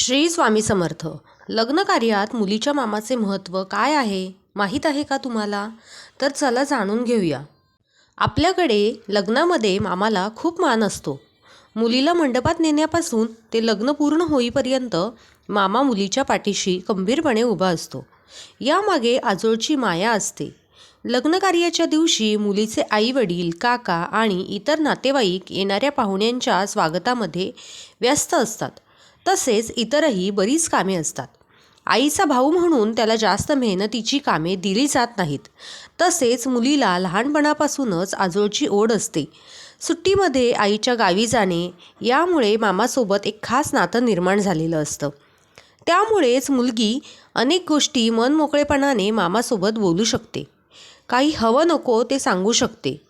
श्री स्वामी समर्थ लग्नकार्यात मुलीच्या मामाचे महत्त्व काय आहे? माहीत आहे का तुम्हाला? तर चला जाणून घेऊया. आपल्याकडे लग्नामध्ये मामाला खूप मान असतो. मुलीला मंडपात नेण्यापासून ते लग्न पूर्ण होईपर्यंत मामा मुलीच्या पाठीशी गंभीरपणे उभा असतो. यामागे आजोळची माया असते. लग्नकार्याच्या दिवशी मुलीचे आई वडील काका आणि इतर नातेवाईक येणाऱ्या पाहुण्यांच्या स्वागतामध्ये व्यस्त असतात. तसेच इतरही बरीच कामे असतात. आईचा भाऊ म्हणून त्याला जास्त मेहनतीची कामे दिली जात नाहीत. तसेच मुलीला लहानपणापासूनच आजोळची ओढ असते. सुट्टीमध्ये आईच्या गावी जाणे यामुळे मामासोबत एक खास नातं निर्माण झालेलं असतं. त्यामुळेच मुलगी अनेक गोष्टी मनमोकळेपणाने मामासोबत बोलू शकते. काही हवं नको ते सांगू शकते.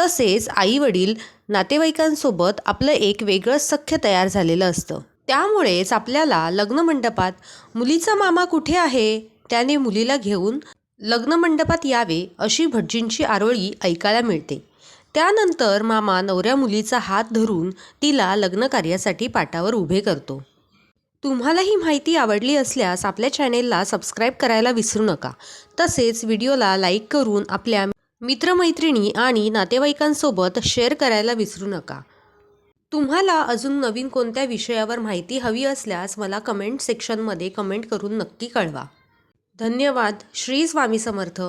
तसेच आई वडील नातेवाईकांसोबत आपलं एक वेगळंच सख्य तयार झालेलं असतं. त्यामुळेच आपल्याला लग्नमंडपात मुलीचा मामा कुठे आहे त्याने मुलीला घेऊन लग्नमंडपात यावे अशी भटजींची आरोळी ऐकायला मिळते. त्यानंतर मामा नवऱ्या मुलीचा हात धरून तिला लग्नकार्यासाठी पाटावर उभे करतो. तुम्हाला ही माहिती आवडली असल्यास आपल्या चॅनेलला सबस्क्राईब करायला विसरू नका. तसेच व्हिडिओला लाईक करून आपल्या मित्रमैत्रिणी आणि नातेवाईकांसोबत शेअर करायला विसरू नका. तुम्हाला अजून नवीन कोणत्या विषयावर माहिती हवी असल्यास मला कमेंट सेक्शनमध्ये कमेंट करून नक्की कळवा. धन्यवाद. श्री स्वामी समर्थ.